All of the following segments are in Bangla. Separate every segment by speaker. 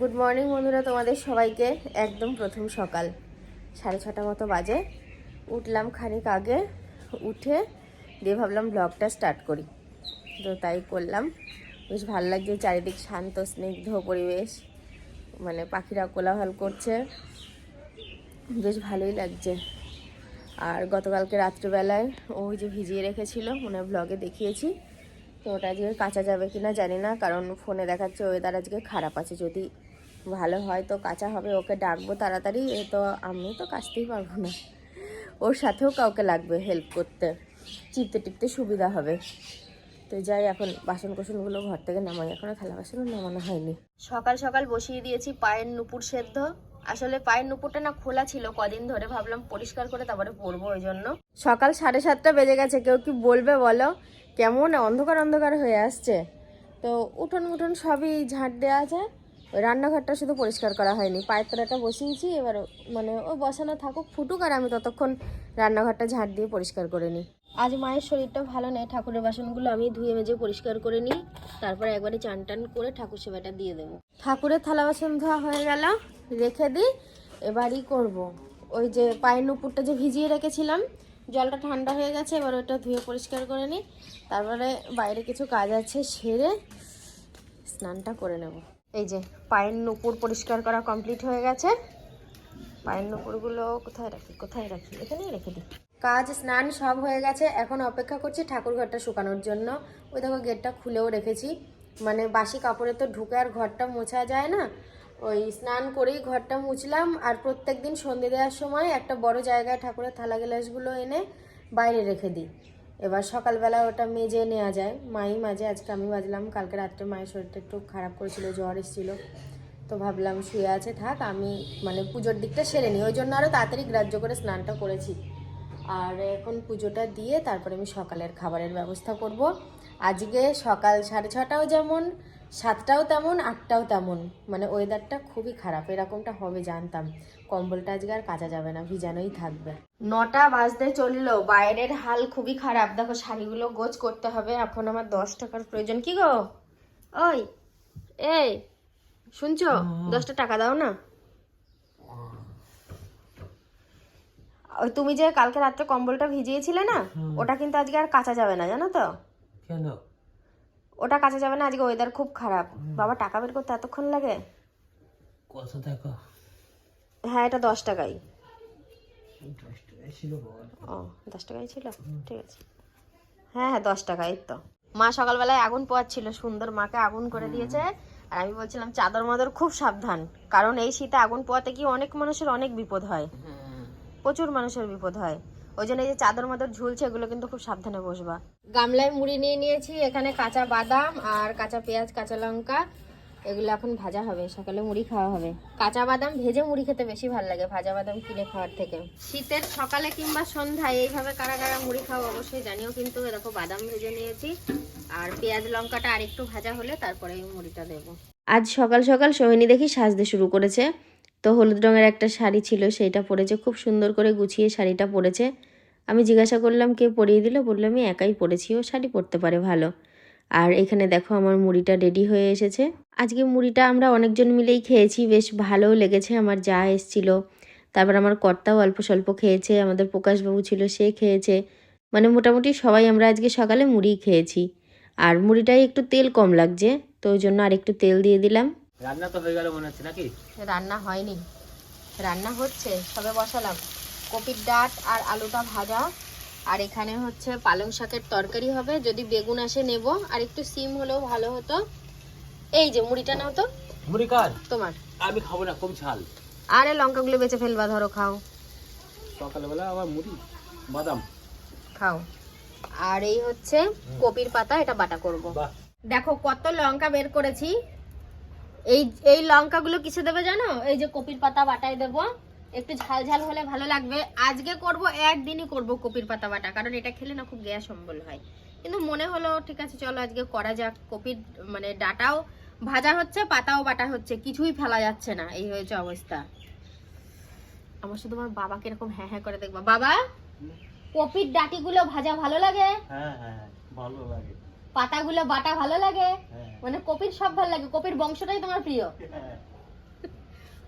Speaker 1: গুড মর্নিং বন্ধুরা, তোমাদের সবাইকে একদম প্রথম সকাল। সাড়ে ছটা মতো বাজে। উঠলাম খানিক আগে, উঠে দিয়ে ভাবলাম ব্লগটা স্টার্ট করি। তো তাই করলাম। বেশ ভালো লাগছে, চারিদিক শান্ত, স্নিগ্ধ পরিবেশ। মানে পাখিরা কোলাহল করছে। বেশ ভালোই লাগছে। আর গতকালকে রাত্রিবেলায় ওই যে ভিজিয়ে রেখেছিল ওনার ব্লগে দেখিয়েছি। তো ওটা আজকে কাঁচা যাবে কিনা জানি না, কারণ ফোনে দেখাচ্ছে ওয়েদার আজকে খারাপ আছে। যদি ভালো হয় তো কাঁচা হবে ওকে ডাকবো তাড়াতাড়ি এ তো আমি তো কাচতেই পারব না। ওর সাথেও কাউকে লাগবে হেল্প করতে চিপতে টিপতে সুবিধা হবে। তো যাই এখন বাসন কোসনগুলো ঘর থেকে নামাই এখনও থালা বাসনও নামানো হয়নি। সকাল সকাল বসিয়ে দিয়েছি পায়ের নুপুর সেদ্ধ। আসলে পায়ের নুপুরটা না খোলা ছিল কদিন ধরে ভাবলাম পরিষ্কার করে তারপরে পরবো ওই জন্য। সকাল সাড়ে সাতটা বেজে গেছে কেউ কি বলবে বলো? কেমন অন্ধকার অন্ধকার হয়ে আসছে। তো উঠোন মুঠোন সবই ঝাঁট দেওয়া আছে। ওই রান্নাঘরটা শুধু পরিষ্কার করা হয়নি পায়ের তলাটা বসিয়েছি এবার মানে ও বসানো থাকুক ফুটুক আর আমি ততক্ষণ রান্নাঘরটা ঝাঁট দিয়ে পরিষ্কার করে নিই। আজ মায়ের শরীরটা ভালো নেই ঠাকুরের বাসনগুলো আমি ধুয়ে মেজে পরিষ্কার করে নিই তারপরে একবারে চান টান করে ঠাকুর সেবাটা দিয়ে দেবো। ঠাকুরের থালা বাসন ধোয়া হয়ে গেল রেখে দিই এবারই করব। ওই যে পায়ের নুপুরটা যে ভিজিয়ে রেখেছিলাম জলটা ঠান্ডা হয়ে গেছে এবার ওটা ধুয়ে পরিষ্কার করে নিই তারপরে বাইরে কিছু কাজ আছে সেরে স্নানটা করে নেব। এই যে, পায়ের নুপুর পরিষ্কার করা কমপ্লিট হয়ে গেছে। পায়ের নুপুরগুলো কোথায় রাখি কোথায় রাখি? এখানেই রেখে দিই। কাজ, স্নান সব হয়ে গেছে। এখন অপেক্ষা করছি ঠাকুর ঘরটা শুকানোর জন্য। ওই দেখো, গেটটা খুলেও রেখেছি। মানে বাসি কাপড়ে তো ঢুকে আর ঘরটা মোছা যায় না। ওই স্নান করেই ঘরটা মুছলাম। আর প্রত্যেক দিন সন্ধে দেওয়ার সময় একটা বড় জায়গায় ঠাকুরের থালা গ্লাসগুলো এনে বাইরে রেখে দিই। এবার সকালবেলা ওটা মেজে নেওয়া যায়। মাই মাঝে, আজকে আমি বাজলাম, কালকে রাত্রে মায়ের শরীরটা একটু খারাপ করেছিল, জ্বর এসেছিল। তো ভাবলাম শুয়ে আছে থাক, আমি মানে পুজোর দিকটা সেরে নিই। ওই জন্য আরও তাড়াতাড়ি গ্রাহ্য করে স্নানটা করেছি। আর এখন পুজোটা দিয়ে তারপরে আমি সকালের খাবারের ব্যবস্থা করব। আজকে সকাল সাড়ে ছটাও যেমন সাতটাও তেমন আটটাও তেমন। মানে ওয়েদারটা খুবই খারাপ এরকমটা হবে জানতাম। কম্বলটা আজকে আর কাচা যাবে না ভিজানোই থাকবে। নটা বাজতে চলল বাইরের হাল খুবই খারাপ। দেখো শাড়িগুলো গোছ করতে হবে এখন আমার দশ টাকার প্রয়োজন। কি গো? ওই এই শুনছো? দশটা টাকা দাও না। ওই তুমি যে কালকে রাত্রে কম্বলটা ভিজিয়েছিলে না ওটা কিন্তু আজকে আর কাচা যাবে না জানো তো?
Speaker 2: কেন?
Speaker 1: ওটা কাছে যাবে না আজকে ওয়েদার খুব খারাপ। বাবা টাকা বের করতে এতক্ষণ লাগে?
Speaker 2: কত দেখো।
Speaker 1: হ্যাঁ এটা দশ টাকাই। ও দশ টাকাই ছিল? ঠিক আছে। হ্যাঁ হ্যাঁ দশ টাকাই তো। মা সকালবেলায় আগুন পোয়াচ্ছিল সুন্দর মাকে আগুন করে দিয়েছে। আর আমি বলছিলাম চাদর মাদর খুব সাবধান কারণ এই শীতে আগুন পোয়াতে গিয়ে অনেক মানুষের অনেক বিপদ হয়। প্রচুর মানুষের বিপদ হয়। ওই জন্য এই যে চাদর মাদর ঝুলছে, এগুলো কিন্তু খুব সাবধানে বসবা। গামলায় মুড়ি নিয়ে নিয়েছি, এখানে কাঁচা বাদাম আর কাঁচা পেঁয়াজ, কাঁচা লঙ্কা, এগুলো এখন ভাজা হবে, সকালে মুড়ি খাওয়া হবে। কাঁচা বাদাম ভেজে মুড়ি খেতে বেশি ভালো লাগে, ভাজা বাদাম কিনে খাওয়ার থেকে। শীতের সকালে কিংবা সন্ধ্যায় এইভাবে কারা কারা মুড়ি খাওয়া অবশ্যই জানিও, কিন্তু এরকম বাদাম ভেজে নিয়েছি, আর পেঁয়াজ লঙ্কাটা আরেকটু ভাজা হলে তারপরে এই মুড়িটা দেবো। আজ সকাল সকাল সোহিনী দেখি সাজতে শুরু করেছে। তো হলুদ রঙের একটা শাড়ি ছিল, সেইটা পরেছে। খুব সুন্দর করে গুছিয়ে শাড়িটা পরেছে। আমি জিজ্ঞাসা করলাম, কে পরিয়ে দিল? বলল, আমি একাই পরেছি, ও শাড়ি পরতে পারে ভালো। আর এখানে দেখো আমার মুড়িটা রেডি হয়ে এসেছে। আজকে মুড়িটা আমরা অনেকজন মিলেই খেয়েছি, বেশ ভালোও লেগেছে, আমার যা এসছিল। তারপর আমার কর্তাও অল্প স্বল্প খেয়েছে, আমাদের প্রকাশবাবু ছিল, সে খেয়েছে। মানে মোটামুটি সবাই আমরা আজকে সকালে মুড়ি খেয়েছি। আর মুড়িটাই একটু তেল কম লাগছে, তো ওই জন্য আর একটু তেল দিয়ে দিলাম।
Speaker 2: রান্না তো হয়ে গেল মনে হচ্ছে নাকি?
Speaker 1: রান্না হয়নি। রান্না হচ্ছে সবে বসালাম। কপির ডাট আর আলুটা ভাজা। আর এখানে হচ্ছে পালং শাকের তরকারি হবে। যদি বেগুন আসে নেব। আর একটু সিম হলেও ভালো হতো। এই যে মুড়িটা নাও তো।
Speaker 2: মুড়ি কার?
Speaker 1: তোমার।
Speaker 2: আমি খাব না কম ঝাল।
Speaker 1: আরে লঙ্কাগুলো বেঁচে ফেলবা ধরো খাও।
Speaker 2: সকালবেলা আবার মুড়ি বাদাম।
Speaker 1: খাও। আর এই হচ্ছে কপির পাতা এটা বাটা করব। দেখো কত লঙ্কা বের করেছি। এই এই লঙ্কাগুলো কিসে দেবে জানো? এই যে কপির পাতা বাটায় দেবো। একটু ঝাল ঝাল হলে ভালো লাগবে। আজকে করব একদিনই করব কপির পাতা বাটা কারণ এটা খেলে না খুব গ্যাস অম্বল হয়। কিন্তু মনে হলো ঠিক আছে চলো আজকে করা যাক। কপির মানে ডাটাও ভাজা হচ্ছে পাতাও বাটা হচ্ছে কিছুই ফেলা যাচ্ছে না এই হয়েছে অবস্থা। আমার শুধু আমার বাবাকে এরকম হ্যাঁ হ্যাঁ করে দেখবা। বাবা কপির ডাটিগুলো ভাজা ভালো লাগে?
Speaker 2: হ্যাঁ হ্যাঁ ভালো লাগে।
Speaker 1: পাতাগুলো বাটা ভালো লাগে?
Speaker 2: হ্যাঁ।
Speaker 1: মানে কপির সব ভালো লাগে। কপির বংশটাই তোমার প্রিয়?
Speaker 2: হ্যাঁ।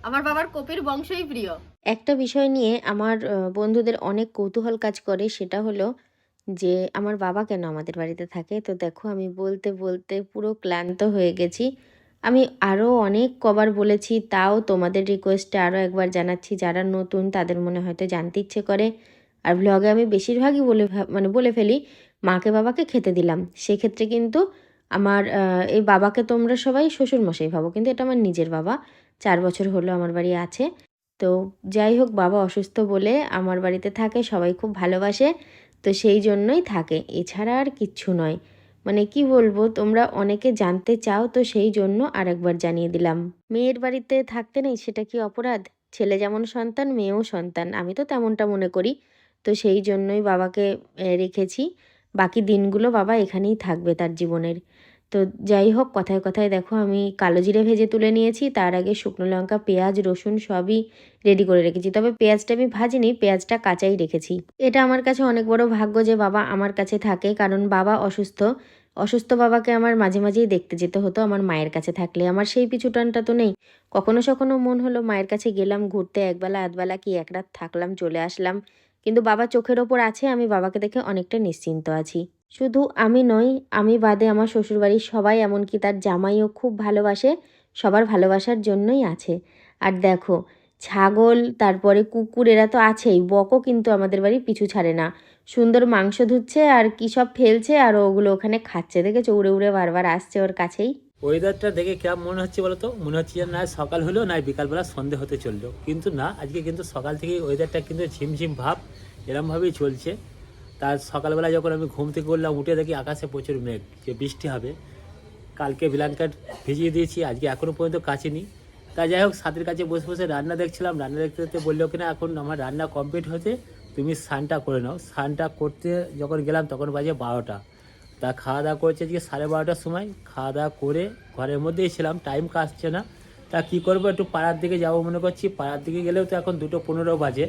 Speaker 1: আমার বাবার কপির বংশই প্রিয়। একটা বিষয় নিয়ে আমার বন্ধুদের অনেক কৌতূহল কাজ করে সেটা হলো যে আমার বাবা কেন আমাদের বাড়িতে থাকে? তো দেখো আমি বলতে বলতে পুরো ক্লান্ত হয়ে গেছি। আমি আরও অনেক কবার বলেছি তাও তোমাদের রিকোয়েস্টে আরও একবার জানাচ্ছি যারা নতুন তাদের মনে হয়তো জানতে ইচ্ছে করে। আর ব্লগে আমি বেশিরভাগই বলে মানে বলে ফেলি মাকে বাবাকে খেতে দিলাম। সেক্ষেত্রে কিন্তু আমার এই বাবাকে তোমরা সবাই শ্বশুরমশাই ভাবো, কিন্তু এটা আমার নিজের বাবা। চার বছর হলো আমার বাড়ি আছে। তো যাই হোক, বাবা অসুস্থ বলে আমার বাড়িতে থাকে, সবাই খুব ভালোবাসে, তো সেই জন্যই থাকে। এছাড়া আর কিচ্ছু নয়। মানে কি বলব, তোমরা অনেকে জানতে চাও, তো সেই জন্য আরেকবার জানিয়ে দিলাম। মেয়ের বাড়িতে থাকতে নেই, সেটা কি অপরাধ? ছেলে যেমন সন্তান, মেয়েও সন্তান। আমি তো তেমনটা মনে করি। তো সেই জন্যই বাবাকে রেখেছি। বাকি দিনগুলো বাবা এখানেই থাকবে তার জীবনের। তো যাই হোক, কথায় কথায় দেখো আমি কালো জিরে ভেজে তুলে নিয়েছি, তার আগে শুকনো লঙ্কা, পেঁয়াজ, রসুন সবই রেডি করে রেখেছি। তবে পেঁয়াজটা আমি ভাজিনি, পেঁয়াজটা কাঁচাই রেখেছি। এটা আমার কাছে অনেক বড় ভাগ্য যে বাবা আমার কাছে থাকে, কারণ বাবা অসুস্থ। অসুস্থ বাবাকে আমার মাঝে মাঝেই দেখতে যেতে হতো, আমার মায়ের কাছে থাকলে। আমার সেই পিছুটানটা তো নেই। কখনো সখনো মন হলো মায়ের কাছে গেলাম, ঘুরতে একবেলা, আধবেলা কি এক রাত থাকলাম, চলে আসলাম। কিন্তু বাবা চোখের ওপর আছে, আমি বাবাকে দেখে অনেকটা নিশ্চিন্ত আছি। শুধু আমি নই, আমি বাদে আমার শ্বশুরবাড়ির সবাই এমনকি তার জামাইও খুব ভালোবাসে, সবার ভালোবাসার জন্যই আছে। আর দেখো, ছাগল, তারপরে কুকুর এরা তো আছেই, বকও কিন্তু আমাদের বাড়ি পিছু ছাড়ে না। সুন্দর মাংস ধুচ্ছে আর কী সব ফেলছে আর ওগুলো ওখানে খাচ্ছে, দেখেছ? উড়ে উড়ে বারবার আসছে ওর কাছেই।
Speaker 2: ওয়েদারটা দেখে কেমন মনে হচ্ছে বলো তো মনে হচ্ছে না, সকাল হলো, না বিকালবেলা সন্ধে হতে চলল। কিন্তু না, আজকে কিন্তু সকাল থেকে ওয়েদারটা কিন্তু ঝিমঝিম ভাব এরমভাবেই চলছে। তার সকালবেলা যখন আমি ঘুম থেকে করলাম উঠে দেখি আকাশে প্রচুর মেঘ, যে বৃষ্টি হবে। কালকে ব্ল্যাঙ্কেট ভিজিয়ে দিয়েছি, আজকে এখনও পর্যন্ত কাচিনি তা যাই হোক, সাথের কাছে বসে বসে রান্না দেখছিলাম। রান্না দেখতে দেখতে বলল কিনা, এখন আমার রান্না কমপ্লিট হতে তুমি স্নানটা করে নাও। স্নানটা করতে যখন গেলাম, তখন বাজে বারোটা। তা খাওয়া দাওয়া করেছে আজকে সাড়ে বারোটার সময়। খাওয়া দাওয়া করে ঘরের মধ্যেই ছিলাম টাইম কাটছে না। তা কি করব, একটু পাড়ার দিকে যাব মনে করছি। পাড়ার দিকে গেলেও তো এখন দুটো পনেরো বাজে।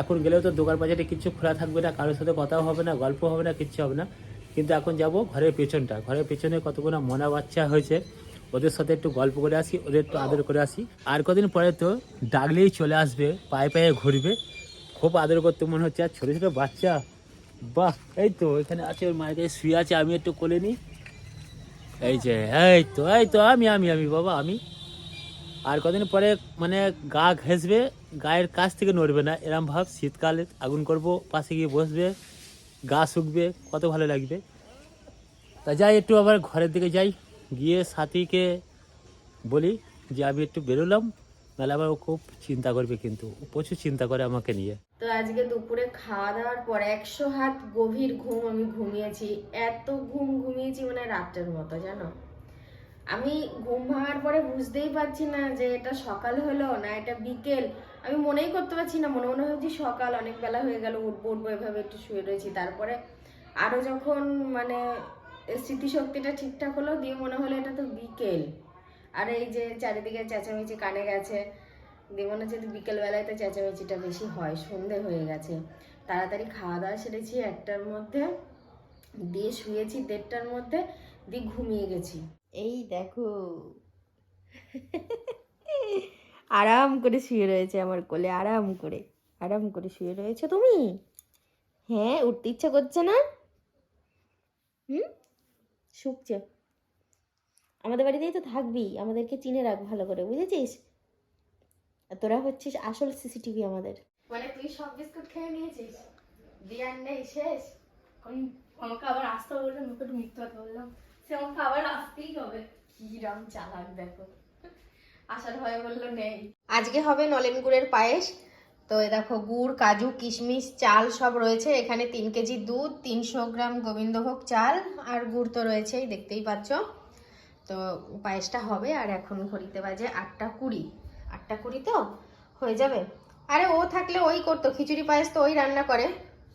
Speaker 2: এখন গেলেও তো দোকান বাজারে কিছু খোলা থাকবে না, কারোর সাথে কথাও হবে না গল্প হবে না, কিচ্ছু হবে না। কিন্তু এখন যাব ঘরের পেছনটা। ঘরের পেছনে কতগুলো মনা বাচ্চা হয়েছে, ওদের সাথে একটু গল্প করে আসি, ওদের একটু আদর করে আসি। আর কদিন পরে তো ডাকলেই চলে আসবে, পায়ে পায়ে ঘুরবে। খুব আদর করতে মনে হচ্ছে, আর ছোটো ছোটো বাচ্চা বাহ, এই তো, এখানে আছে ওর মায়ের কাছে শুয়ে আছে, আমি একটু কোলে নিই। এই যে, এই তো এই তো, আমি আমি আমি, বাবা, আমি। আর কদিন পরে মানে গা ঘেঁষবে, গায়ের কাছ থেকে নড়বে না, এরম ভাব, শীতকালে আগুন করব, পাশে গিয়ে বসবে, গা শুকবে, কত ভালো লাগবে। তা যাই, একটু আবার ঘরের দিকে যাই, গিয়ে সাথীকে বলি যে, আমি একটু বেরোলাম, নাহলে আবার ও খুব চিন্তা করবে কিন্তু প্রচুর চিন্তা করে আমাকে নিয়ে।
Speaker 1: তো আজকে দুপুরে খাওয়া দাওয়ার পর একশো হাত গভীর ঘুম আমি ঘুমিয়েছি। এত ঘুম ঘুমিয়েছি মানে রাতের মতো, জানো? আমি ঘুম ভাঙার পরে বুঝতেই পারছি না যে এটা সকাল হলো না এটা বিকেল। আমি মনেই করতে পারছি না, মনে মনে হচ্ছে সকাল, অনেক বেলা হয়ে গেল, উঠবো উঠবো, এভাবে একটু শুয়ে রয়েছি। তারপরে আরও যখন মানে স্মৃতিশক্তিটা ঠিকঠাক হলো, দিয়ে মনে হলো এটা তো বিকেল। আর এই যে চারিদিকে চেঁচামেচি, কানে গেছে। বিকেল বেলায় তো চেঁচামেচিটা বেশি হয়, সন্ধে হয়ে গেছে, তাড়াতাড়ি খাওয়া দাওয়া সেরেছি একটার মধ্যে, দিয়ে শুয়েছি দেড়টার মধ্যে, দিয়ে ঘুমিয়ে গেছি। এই দেখো, আরাম করে শুয়ে রয়েছে আমার কোলে, আরাম করে আরাম করে শুয়ে রয়েছে তুমি? হ্যাঁ উঠতে ইচ্ছা করছে না? হুম? শুকছে। আমাদের বাড়িতেই তো থাকবি, আমাদেরকে চিনে রাখ ভালো করে, বুঝেছিস? তোরা হচ্ছিস আসল সিসিটিভি আমাদের। মানে তুই সব বিস্কুট খেয়ে নিয়েছিস? দিয়ার নেই শেষ?
Speaker 3: আমি- আমাকে আবার আসতে বললাম মুখে একটু মিথ্যা কথা বললাম। সে আমাকে আবার আসতেই হবে।
Speaker 1: কিরম চালাক দেখো। আসার ভয়ে বলল নেই। আজকে হবে নলেন গুড়ের পায়েস। তো এই দেখো গুড় কাজু কিশমিশ চাল সব রয়েছে। এখানে তিন কেজি দুধ তিনশো গ্রাম গোবিন্দভোগ চাল আর গুড় তো রয়েছেই দেখতেই পাচ্ছ। তো পায়েসটা হবে আর এখন ঘড়িতে বাজে আটটা কুড়ি। আটটা কুড়ি তো? হয়ে যাবে। আরে ও থাকলে ওই করতো, খিচুড়ি পায়েস তো ওই রান্না করে।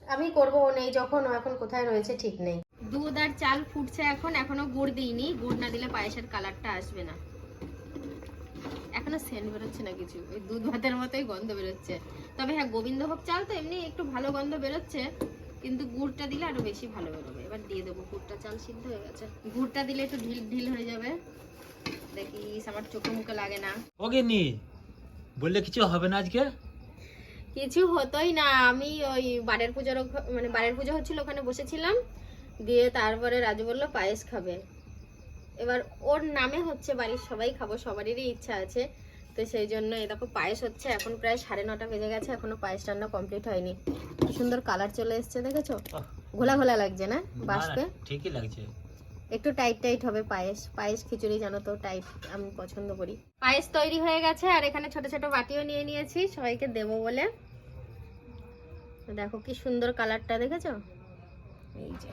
Speaker 1: আমি করব, ও নেই যখন, ও এখন কোথায় রয়েছে ঠিক নেই। দুধ আর চাল ফুটছে এখন, এখনও গুড় দিইনি। গুড় না দিলে পায়েসের কালারটা আসবে না। এখনও সেন্ট বেরোচ্ছে না কিছু। ওই দুধ ভাতের মতোই গন্ধ বেরোচ্ছে। তবে হ্যাঁ গোবিন্দভোগ চাল তো এমনি একটু ভালো গন্ধ বেরোচ্ছে, কিন্তু গুড়টা দিলে আরও বেশি ভালো বেরোবে। এবার দিয়ে দেবো, গুড়টা চাল সিদ্ধ হয়ে গেছে। গুড়টা দিলে একটু ঢিল ঢিল হয়ে যাবে। দেখিস আমার চোখে মুখে লাগে না।
Speaker 2: ওকে নি বললে কিছু হবে না আজকে?
Speaker 1: কিছু হতোই না আমি ওই বাড়ির পুজোর মানে বাড়ির পুজো হচ্ছিল ওখানে বসেছিলাম। দিয়ে তারপরে রাজু বলল পায়েস খাবে। এবার ওর নামে হচ্ছে বাড়ির সবাই খাব সবারই ইচ্ছা আছে। তো সেই জন্য এই দেখো পায়েস হচ্ছে এখন প্রায় সাড়ে নটা বেজে গেছে এখনও পায়েস রান্না কমপ্লিট হয়নি। কি সুন্দর কালার চলে এসছে দেখেছ? ঘোলা ঘোলা লাগছে না বাষ্পে?
Speaker 2: ঠিকই লাগছে।
Speaker 1: একটু টাইট টাইট হবে পায়েস। পায়েস খিচুড়ি জানো তো টাইট আমি পছন্দ করি। পায়েস তৈরি হয়ে গেছে আর এখানে ছোট ছোট বাটিও নিয়ে নিয়েছি সবাইকে দেবো বলে। দেখো কি সুন্দর কালারটা দেখেছ? এই যে।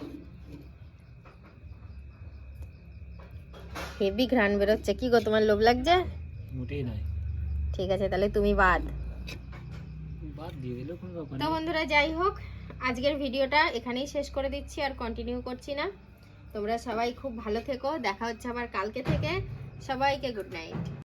Speaker 1: হেভি ঘ্রাণ বেরোচ্ছে। কি গো তোমার লোভ লাগছে?
Speaker 2: মোটেই নয়।
Speaker 1: ঠিক আছে তাহলে তুমি বাদ।
Speaker 2: বাদ দিয়ে দিলেও কোনো ব্যাপার
Speaker 1: তো বন্ধুরা যাই হোক আজকের ভিডিওটা এখানেই শেষ করে দিচ্ছি আর কন্টিনিউ করছি না। তোমরা সবাই খুব ভালো থেকো। দেখা হচ্ছে আবার কালকে থেকে। সবাইকে গুড নাইট